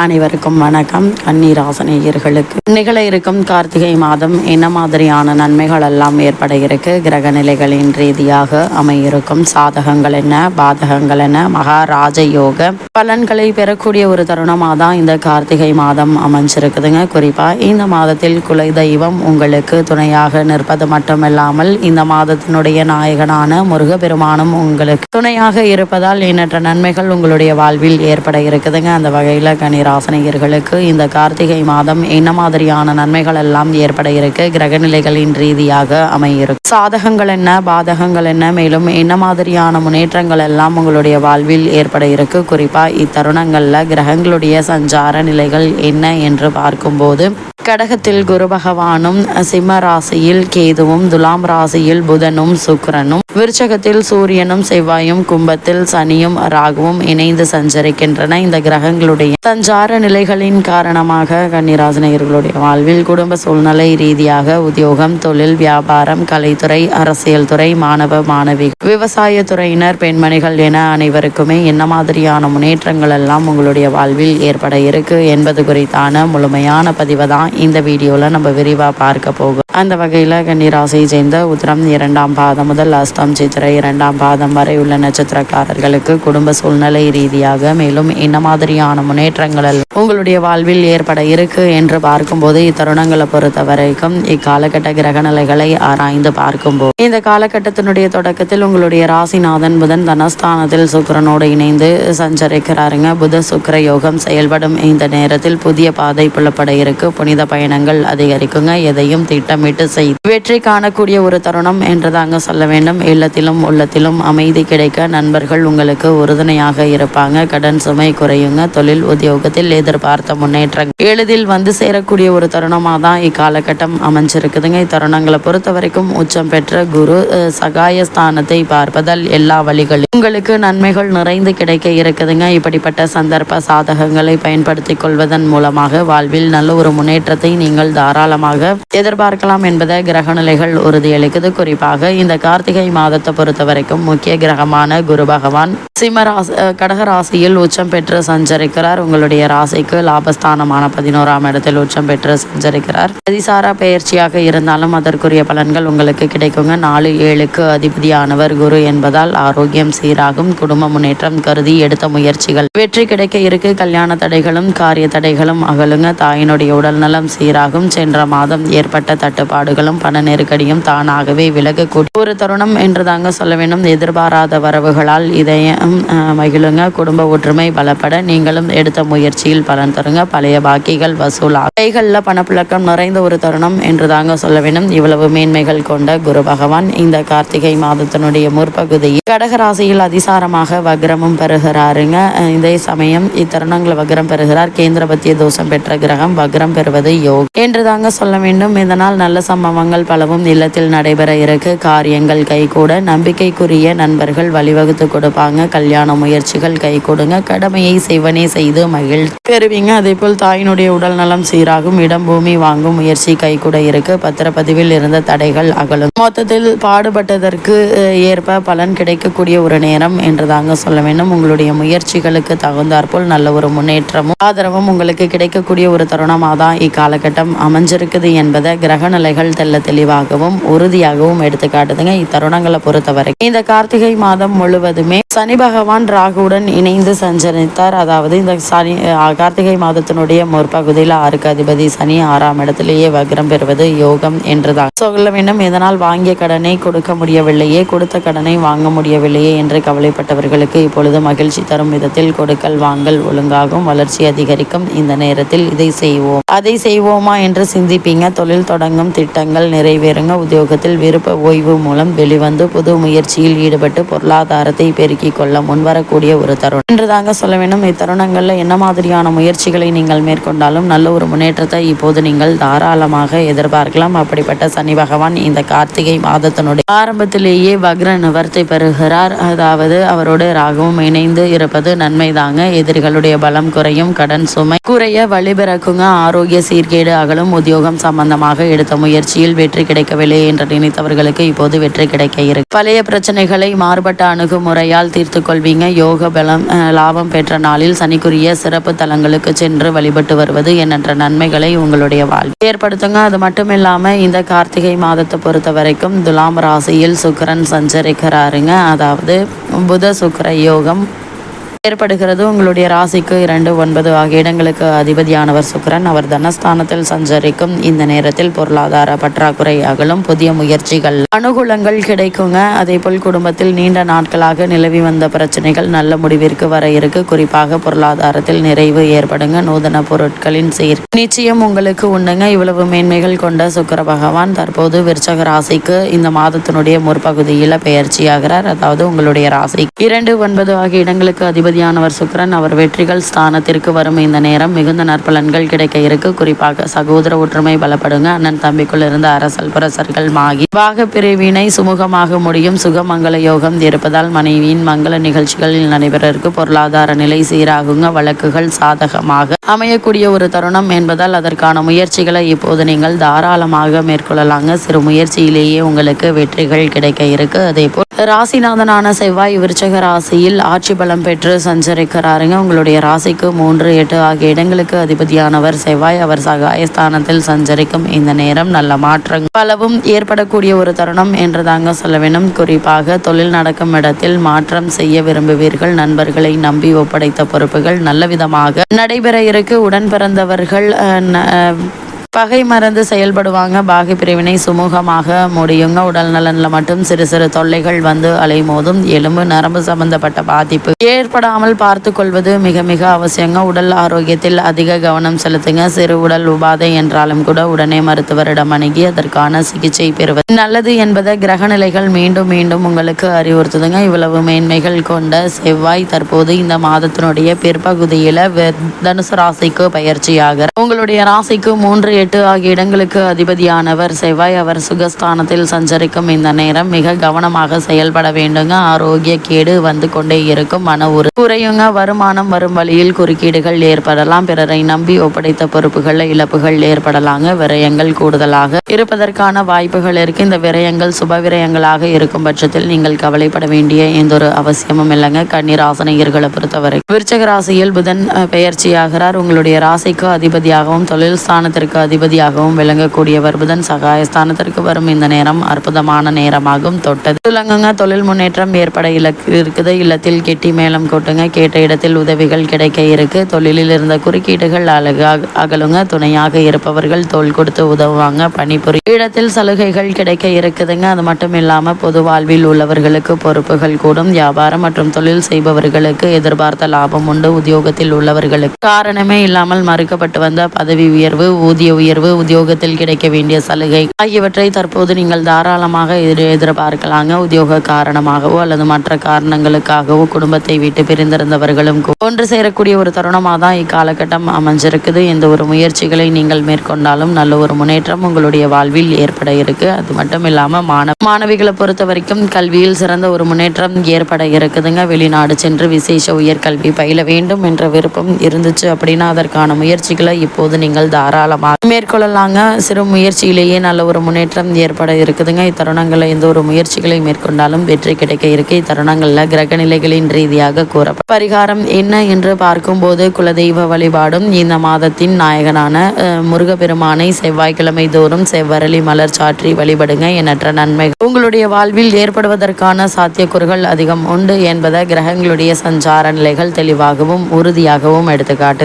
அனைவருக்கும் வணக்கம். கன்னிராசனேயர்களுக்கு நிகழ இருக்கும் கார்த்திகை மாதம் என்ன மாதிரியான நன்மைகள் எல்லாம் ஏற்பட இருக்கு? கிரக நிலைகளின் ரீதியாக அமையிருக்கும் சாதகங்கள் என்ன? பாதகங்கள் என்ன? மகாராஜ யோக பலன்களை பெறக்கூடிய ஒரு தருணமாக தான் இந்த கார்த்திகை மாதம் அமைஞ்சிருக்குதுங்க. குறிப்பா இந்த மாதத்தில் குலை தெய்வம் உங்களுக்கு துணையாக நிற்பது மட்டுமில்லாமல் இந்த மாதத்தினுடைய நாயகனான முருகப்பெருமானும் உங்களுக்கு துணையாக இருப்பதால் எண்ணற்ற நன்மைகள் உங்களுடைய வாழ்வில் ஏற்பட இருக்குதுங்க. அந்த வகையில் கனிராசனையர்களுக்கு இந்த கார்த்திகை மாதம் என்ன மாதிரியான நன்மைகள் எல்லாம் ஏற்பட இருக்கு? கிரகநிலைகளின் ரீதியாக அமையிருக்கு. சாதகங்கள் என்ன? பாதகங்கள் என்ன? மேலும் என்ன மாதிரியான முன்னேற்றங்கள் எல்லாம் உங்களுடைய வாழ்வில் ஏற்பட இருக்கு? குறிப்பா இத்தருணங்கள்ல கிரகங்களுடைய சஞ்சார நிலைகள் என்ன என்று பார்க்கும்போது கடகத்தில் குரு பகவானும் சிம்ம ராசியில் கேதுவும் துலாம் ராசியில் புதனும் சுக்கரனும் விருச்சகத்தில் சூரியனும் செவ்வாயும் கும்பத்தில் சனியும் ராகுவும் இணைந்து சஞ்சரிக்கின்றன. இந்த கிரகங்களுடைய சஞ்சார நிலைகளின் காரணமாக கன்னிராசினியர்களுடைய வாழ்வில் குடும்ப சூழ்நிலை ரீதியாக உத்தியோகம் தொழில் வியாபாரம் கலைத்துறை அரசியல் துறை மாணவ மாணவி விவசாய துறையினர் பெண்மணிகள் என அனைவருக்குமே என்ன மாதிரியான முன்னேற்றங்கள் எல்லாம் உங்களுடைய வாழ்வில் ஏற்பட இருக்கு என்பது குறித்தான முழுமையான பதிவை தான் இந்த வீடியோவில் நம்ம விரிவாக பார்க்க போகும். அந்த வகையில் கன்னிராசியை சேர்ந்த உத்திரம் இரண்டாம் பாதம் முதல் அஸ்தம் சித்திரை இரண்டாம் பாதம் வரை உள்ள நட்சத்திரக்காரர்களுக்கு குடும்ப சூழ்நிலை ரீதியாக மேலும் என்ன மாதிரியான முன்னேற்றங்கள் எல்லாம் உங்களுடைய வாழ்வில் ஏற்பட இருக்கு என்று பார்க்கும்போது இத்தருணங்களை பொறுத்த வரைக்கும் இக்காலகட்ட கிரகநிலைகளை ஆராய்ந்து பார்க்கும்போது இந்த காலகட்டத்தினுடைய தொடக்கத்தில் உங்களுடைய ராசிநாதன் புதன் தனஸ்தானத்தில் சுக்கரனோடு இணைந்து சஞ்சரிக்கிறாருங்க. புத சுக்கிர யோகம் செயல்படும் இந்த நேரத்தில் புதிய பாதை புலப்பட இருக்கு. புனித பயணங்கள் அதிகரிக்குங்க. எதையும் திட்டமிட்டு செய்து வெற்றி காணக்கூடிய ஒரு தருணம் என்று தாங்க சொல்ல வேண்டும். இல்லத்திலும் உள்ளத்திலும் அமைதி கிடைக்க நண்பர்கள் உங்களுக்கு உறுதுணையாக இருப்பாங்க. கடன் சுமை குறையுங்க. தொழில் உத்தியோகத்தில் எதிர்பார்த்த முன்னேற்றங்கள் எளிதில் வந்து சேரக்கூடிய ஒரு தருணமாக தான் இக்காலகட்டம் அமைஞ்சிருக்குதுங்க. இத்தருணங்களை பொறுத்த வரைக்கும் உச்சம் பெற்ற குரு அஹ், சகாயஸ்தானத்தை பார்ப்பதால் எல்லா வழிகளும் உங்களுக்கு நன்மைகள் நிறைந்து கிடைக்க இருக்குதுங்க. இப்படிப்பட்ட சந்தர்ப்ப சாதகங்களை பயன்படுத்திக் கொள்வதன் மூலமாக வாழ்வில் நல்ல ஒரு முன்னேற்றத்தை நீங்கள் தாராளமாக எதிர்பார்க்கலாம் என்பதை கிரக நிலைகள் உறுதியளிக்குது. குறிப்பாக இந்த கார்த்திகை மாதத்தை பொறுத்த வரைக்கும் முக்கிய கிரகமான குரு பகவான் சிம்ம ராசி கடக ராசியில் உச்சம் பெற்று சஞ்சரிக்கிறார். உங்களுடைய ஆசைக்கு லாபஸ்தானமான பதினோராம் இடத்தில் உச்சம் பெற்று சஞ்சரிக்கிறார். அதிசாரா பயிற்சியாக இருந்தாலும் அதற்குரிய பலன்கள் உங்களுக்கு கிடைக்குங்க. நாலு ஏழுக்கு அதிபதியானவர் குரு என்பதால் ஆரோக்கியம் சீராகும். குடும்ப முன்னேற்றம் கருதி எடுத்த முயற்சிகள். வெற்றி கிடைக்க இருக்கு. கல்யாண தடைகளும் காரிய தடைகளும் அகலுங்க. தாயினுடைய உடல் நலம் சீராகும். சென்ற மாதம் ஏற்பட்ட தட்டுப்பாடுகளும் பண நெருக்கடியும் தானாகவே விலகக்கூடிய ஒரு தருணம் என்று தாங்க சொல்ல வேண்டும். எதிர்பாராத வரவுகளால் இதயம் மகிழுங்க. குடும்ப ஒற்றுமை பலப்பட நீங்களும் எடுத்த முயற்சியில் பலன் தருங்க. பழைய பாக்கிகள் வசூலா கைகளில் பணப்புழக்கம் நிறைந்த ஒரு தருணம் என்று தாங்க சொல்ல வேண்டும். இவ்வளவு மேன்மைகள் கொண்ட குரு பகவான் இந்த கார்த்திகை மாதத்தினுடைய முற்பகுதியில் கடகராசியில் அதிசாரமாக வக்ரமும் பெறுகிறாருங்க. இதே சமயம் இத்தருணங்கள் வக்ரம் பெறுகிறார். கேந்திரபத்திய தோஷம் பெற்ற கிரகம் வக்ரம் பெறுவது யோக் என்று தாங்க சொல்ல வேண்டும். இதனால் நல்ல சம்பவங்கள் பலவும் இல்லத்தில் நடைபெற இருக்கு. காரியங்கள் கைகூட நம்பிக்கைக்குரிய நண்பர்கள் வழிவகுத்து கொடுப்பாங்க. கல்யாண முயற்சிகள் கை கொடுங்க கடமையை செய்வனே செய்து மகிழ்ச்சி பெறுவீங்க. அதே போல் தாயினுடைய உடல் நலம் சீராகும். இடம் பூமி வாங்கும் முயற்சி கைகூட இருக்கு. பத்திரப்பதிவில் இருந்த தடைகள் அகலும். மொத்தத்தில் பாடுபட்டதற்கு ஏற்ப பலன் கிடைக்கக்கூடிய ஒரு நேரம் என்று தாங்க சொல்ல வேண்டும். உங்களுடைய முயற்சிகளுக்கு தகுந்தாற்போல் நல்ல ஒரு முன்னேற்றமும் ஆதரவும் உங்களுக்கு கிடைக்கக்கூடிய ஒரு தருணமாக தான் இக்காலகட்டம் அமைஞ்சிருக்குது என்பதை கிரக நிலைகள் தெல்ல தெளிவாகவும் உறுதியாகவும் எடுத்துக்காட்டுதுங்க. இத்தருணங்களை பொறுத்தவரை இந்த கார்த்திகை மாதம் முழுவதுமே சனி பகவான் ராகுவுடன் இணைந்து சஞ்சரித்தார். அதாவது இந்த சனி கார்த்திகை மாதத்தினுடைய முற்பகுதியில் ஆறுக்கு அதிபதி சனி ஆறாம் இடத்திலேயே வக்ரம் பெறுவது யோகம் என்றுதான். சொல்ல வேண்டும் இதனால் வாங்கிய கடனை கொடுக்க முடியவில்லையே கொடுத்த கடனை வாங்க முடியவில்லையே என்று கவலைப்பட்டவர்களுக்கு இப்பொழுது மகிழ்ச்சி தரும் விதத்தில் கொடுக்கல் வாங்கல் ஒழுங்காகும் வளர்ச்சி அதிகரிக்கும். இந்த நேரத்தில் இதை செய்வோம். அதை செய்வோமா என்று சிந்திப்பீங்க. தொழில் தொடங்கும் திட்டங்கள் நிறைவேறுங்க. உத்தியோகத்தில் விருப்ப ஓய்வு மூலம் வெளிவந்து புது முயற்சியில் ஈடுபட்டு பொருளாதாரத்தை பெருக்கிக் கொள்ள முன்வரக்கூடிய ஒரு தருணம். என்று தாங்க சொல்ல வேண்டும் இத்தருணங்கள்ல என்ன மாதிரியான முயற்சிகளை நீங்கள் மேற்கொண்டாலும் நல்ல ஒரு முன்னேற்றத்தை இப்போது நீங்கள் தாராளமாக எதிர்பார்க்கலாம். அப்படிப்பட்ட சனி பகவான் இந்த கார்த்திகை மாதத்தினுடைய ஆரம்பத்திலேயே வக்ர நிவர்த்தி பெறுகிறார். அதாவது அவரோட ராகுவும் இணைந்து இருப்பது நன்மைதாங்க. எதிரிகளுடைய பலம் குறையும் கடன் சுமை குறைய வழிபிறக்குங்க ஆரோக்கிய சீர்கேடு அகலும் உத்தியோகம் சம்பந்தமாக எடுத்த முயற்சியில் வெற்றி கிடைக்கவில்லை என்று நினைத்தவர்களுக்கு இப்போது வெற்றி கிடைக்க இருக்கு. பழைய பிரச்சனைகளை மாறுபட்ட அணுகுமுறையால் தீர்த்து கொள்வீங்க. யோக பலம் லாபம் பெற்ற நாளில் சனிக்குரிய சிறப்பு தலங்களுக்கு சென்று வழிபட்டு வருவது எண்ணற்ற நன்மைகளை உங்களுடைய வாழ்வில் ஏற்படுத்துங்க. அது மட்டும் இல்லாமல் இந்த கார்த்திகை மாதத்தை பொறுத்த வரைக்கும் துலாம் ராசியில் சுக்கரன் சஞ்சரிக்கிறாருங்க. அதாவது புத சுக்கிர யோகம் ஏற்படுகிறது. உங்களுடைய ராசிக்கு இரண்டு ஒன்பது ஆகிய இடங்களுக்கு அதிபதியானவர் சுக்கரன். அவர் தனஸ்தானத்தில் சஞ்சரிக்கும். இந்த நேரத்தில் பொருளாதார பற்றாக்குறை அகலும். புதிய முயற்சிகள் அனுகூலங்கள் கிடைக்குங்க. அதே போல் குடும்பத்தில் நீண்ட நாட்களாக நிலவி வந்த பிரச்சனைகள் நல்ல முடிவிற்கு வர இருக்கு. குறிப்பாக பொருளாதாரத்தில் நிறைவு ஏற்படுங்க. நூதன பொருட்களின் சீர் நிச்சயம் உங்களுக்கு உண்டுங்க. இவ்வளவு மேன்மைகள் கொண்ட சுக்கர பகவான் தற்போது விருச்சக ராசிக்கு இந்த மாதத்தினுடைய முற்பகுதியில் பெயர்ச்சியாகிறார். அதாவது உங்களுடைய ராசி இரண்டு ஒன்பது ஆகிய இடங்களுக்கு அதிபதி அதிபதியானவர் சுக்கரன் அவர் வெற்றிகள் ஸ்தானத்திற்கு வரும் இந்த நேரம். மிகுந்த நற்பலன்கள் கிடைக்க இருக்கு. குறிப்பாக சகோதர ஒற்றுமை பலப்படுங்க. அண்ணன் தம்பிக்குள் இருந்த அரசல் புரசர்கள் மாகி வாக பிரிவினை சுமூகமாக முடியும். சுகமங்கல யோகம் இருப்பதால் மனைவியின் மங்கள நிகழ்ச்சிகளில் நடைபெற இருக்கு பொருளாதார நிலை சீராகுங்க. வழக்குகள் சாதகமாக அமையக்கூடிய ஒரு தருணம் என்பதால் அதற்கான முயற்சிகளை இப்போது நீங்கள் தாராளமாக மேற்கொள்ளலாங்க. சிறு முயற்சியிலேயே உங்களுக்கு வெற்றிகள் கிடைக்க இருக்கு. அதே போல் ராசிநாதனான செவ்வாய் விருச்சக ராசியில் ஆட்சி பலம் பெற்று சஞ்சரிக்கிறாருங்க. உங்களுடைய ராசிக்கு மூன்று எட்டு ஆகிய இடங்களுக்கு அதிபதியானவர் செவ்வாய். அவர் சகாயஸ்தானத்தில் சஞ்சரிக்கும் இந்த நேரம் நல்ல மாற்றங்கள். பலவும் ஏற்படக்கூடிய ஒரு தருணம் என்று தாங்க சொல்ல வேண்டும் குறிப்பாக தொழில் நடக்கும் இடத்தில் மாற்றம் செய்ய விரும்புவீர்கள். நண்பர்களை நம்பி ஒப்படைத்த பொறுப்புகள் நல்ல விதமாக நடைபெற இருக்கு. உடன் பிறந்தவர்கள் பகை மறந்து செயல்படுவாங்க. பாகி பிரிவினை சுமூகமாக முடியுங்க. உடல் நலனில் மட்டும் சிறு சிறு தொல்லைகள் வந்து அலைமோதும். எலும்பு நரம்பு சம்பந்தப்பட்ட பாதிப்பு ஏற்படாமல் பார்த்து கொள்வது மிக மிக அவசியங்க. உடல் ஆரோக்கியத்தில் அதிக கவனம் செலுத்துங்க. சிறு உடல் உபாதை என்றாலும் கூட உடனே மருத்துவரிடம் அணுகி அதற்கான சிகிச்சை பெறுவது நல்லது என்பதை கிரக நிலைகள் மீண்டும் மீண்டும் உங்களுக்கு அறிவுறுத்துதுங்க. இவ்வளவு மேன்மைகள் கொண்ட செவ்வாய் தற்போது இந்த மாதத்தினுடைய பிற்பகுதியில தனுசு ராசிக்கு பயிற்சியாகிறார் உங்களுடைய ராசிக்கு மூன்று எட்டு ஆகிய இடங்களுக்கு அதிபதியானவர் செவ்வாய் அவர் சுகஸ்தானத்தில் சஞ்சரிக்கும் இந்த நேரம் மிக கவனமாக செயல்பட வேண்டுங்க. ஆரோக்கிய கேடு வந்து கொண்டே இருக்கும். மன உறு குறையுங்க. வருமானம் வரும் வழியில் குறுக்கீடுகள் ஏற்படலாம். பிறரை நம்பி ஒப்படைத்த பொறுப்புகளில் இழப்புகள் ஏற்படலாங்க. விரயங்கள் கூடுதலாக இருப்பதற்கான வாய்ப்புகள் இருக்கு. இந்த விரயங்கள் சுப விரயங்களாக இருக்கும் பட்சத்தில் நீங்கள் கவலைப்பட வேண்டிய எந்த ஒரு அவசியமும் இல்லைங்க. கண்ணீர் ஆசனையர்களை பொறுத்தவரை. விருச்சக ராசியில் புதன் பெயர்ச்சியாகிறார். உங்களுடைய ராசிக்கு அதிபதியாகவும் தொழில் ஸ்தானத்திற்கு அதிபதியாகவும் விளங்கக்கூடியவர் புதன். சகாயஸ்தானத்திற்கு வரும் இந்த நேரம் அற்புதமான நேரமாகும். தொட்டது துலங்குங்க தொழில் முன்னேற்றம் ஏற்பட இலக்கு இருக்குது. இல்லத்தில் கெட்டி மேளம் கொட்டுங்க. கேட்ட இடத்தில் உதவிகள் கிடைக்க இருக்கு. தொழிலில் இருந்த குறுக்கீடுகள் அழகாக அகலுங்க. துணையாக இருப்பவர்கள் தோல் கொடுத்து உதவுவாங்க. பணி ஒரு இடத்தில் சலுகைகள் கிடைக்க இருக்குதுங்க. அது மட்டும் இல்லாமல் பொது வாழ்வில் உள்ளவர்களுக்கு பொறுப்புகள் கூடும். வியாபாரம் மற்றும் தொழில் செய்பவர்களுக்கு எதிர்பார்த்த லாபம் உண்டு. உத்தியோகத்தில் உள்ளவர்களுக்கு காரணமே இல்லாமல் மறுக்கப்பட்டு வந்த பதவி உயர்வு ஊதிய உயர்வு உத்தியோகத்தில் கிடைக்க வேண்டிய சலுகை ஆகியவற்றை தற்போது நீங்கள் தாராளமாக எதிர் எதிர்பார்க்கலாங்க. உத்தியோக காரணமாகவோ அல்லது மற்ற காரணங்களுக்காகவோ குடும்பத்தை விட்டு பிரிந்திருந்தவர்களும் ஒன்று சேரக்கூடிய ஒரு தருணமாக தான் இக்காலகட்டம் அமைஞ்சிருக்குது. எந்த ஒரு முயற்சிகளை நீங்கள் மேற்கொண்டாலும் நல்ல ஒரு முன்னேற்றம் உங்களுடைய வாழ்வில் ஏற்பட இருக்கு. அது மட்டும் இல்லாம மாணவ மாணவிகளை பொறுத்த வரைக்கும் கல்வியில் சிறந்த ஒரு முன்னேற்றம் ஏற்பட இருக்குதுங்க. வெளிநாடு சென்று விசேஷ உயர்கல்வி பயில வேண்டும் என்ற விருப்பம் இருந்துச்சு அப்படின்னா அதற்கான முயற்சிகளை இப்போது நீங்கள் தாராளமாக மேற்கொள்ளலாங்க. சிறு முயற்சியிலேயே நல்ல ஒரு முன்னேற்றம் ஏற்பட இருக்குதுங்க. இத்தருணங்களில் எந்த ஒரு முயற்சிகளை மேற்கொண்டாலும் வெற்றி கிடைக்க இருக்கு. இத்தருணங்களில் கிரக நிலைகளின் ரீதியாக கூறப்படும் பரிகாரம் என்ன என்று பார்க்கும்போது குலதெய்வ வழிபாடும் இந்த மாதத்தின் நாயகனான முருகப்பெருமானை செவ்வாய்க்கிழமை தோறும் செவ்வரளி மலர் சாற்றி வழிபடுங்க. எண்ணற்ற நன்மை உங்களுடைய வாழ்வில் ஏற்படுவதற்கான சாத்தியக்கூறுகள் அதிகம் உண்டு என்பதை கிரகங்களுடைய சஞ்சார நிலைகள் தெளிவாகவும் உறுதியாகவும் எடுத்துக்காட்டுது.